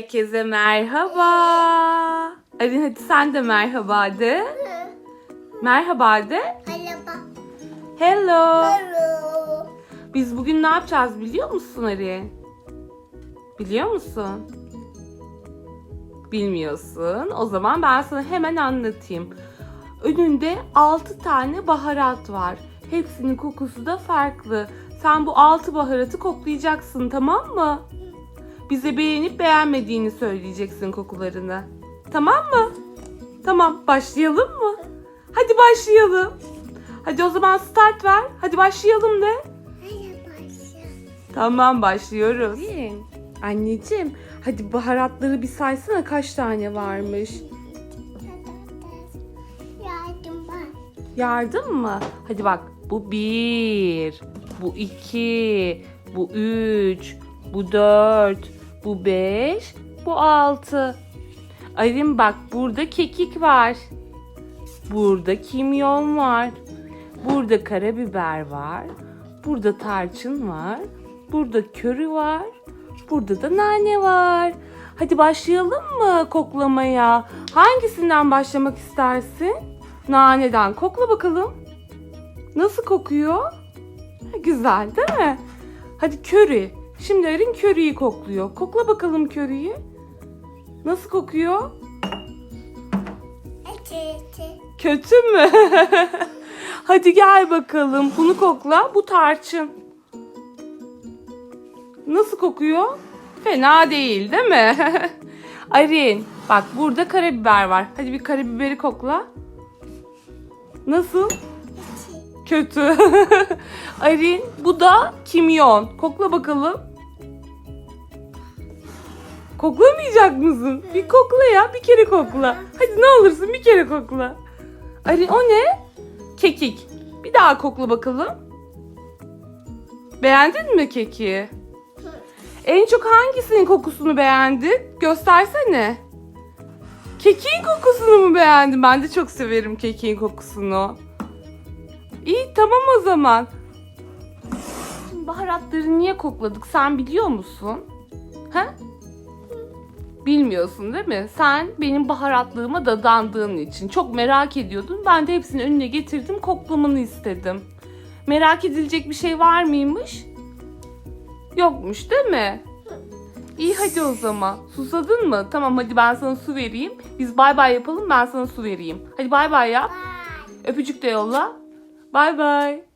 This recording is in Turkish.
Herkese merhaba. Ali hadi sen de merhaba de. Merhaba de. Merhaba. Hello. Hello. Biz bugün ne yapacağız biliyor musun Ari? Biliyor musun? Bilmiyorsun. O zaman ben sana hemen anlatayım. Önünde 6 tane baharat var. Hepsinin kokusu da farklı. Sen bu 6 baharatı koklayacaksın tamam mı? Bize beğenip beğenmediğini söyleyeceksin kokularını. Tamam mı? Tamam başlayalım mı? Hadi başlayalım. Hadi o zaman start ver. Hadi başlayalım de. Merhaba. Tamam başlıyoruz. Anneciğim hadi baharatları bir saysana kaç tane varmış. Yardım var. Yardım mı? Hadi bak bu bir, bu iki, bu üç, bu dört, bu beş, bu altı. Arim bak burada kekik var. Burada kimyon var. Burada karabiber var. Burada tarçın var. Burada körü var. Burada da nane var. Hadi başlayalım mı koklamaya? Hangisinden başlamak istersin? Naneden kokla bakalım. Nasıl kokuyor? Güzel değil mi? Hadi köri. Şimdi Erin köriyi kokluyor. Kokla bakalım köriyi. Nasıl kokuyor? Ece. Kötü mü? Hadi gel bakalım. Bunu kokla. Bu tarçın. Nasıl kokuyor? Fena değil, değil mi? Arin, bak burada karabiber var. Hadi bir karabiberi kokla. Nasıl? Ece. Kötü. Arin, bu da kimyon. Kokla bakalım. Koklamayacak mısın? Bir kokla ya, bir kere kokla. Hadi ne olursun bir kere kokla. Arin o ne? Kekik. Bir daha kokla bakalım. Beğendin mi keki? En çok hangisinin kokusunu beğendin? Göstersene. Kekiğin kokusunu mu beğendin? Ben de çok severim kekiğin kokusunu. İyi tamam o zaman. Baharatları niye kokladık sen biliyor musun? He? Bilmiyorsun değil mi? Sen benim baharatlığıma dadandığın için çok merak ediyordun. Ben de hepsini önüne getirdim koklamanı istedim. Merak edilecek bir şey var mıymış? Yokmuş değil mi? İyi hadi o zaman. Susadın mı? Tamam hadi ben sana su vereyim. Biz bay bay yapalım ben sana su vereyim. Hadi bay bay yap. Bye. Öpücük de yolla. Bay bay.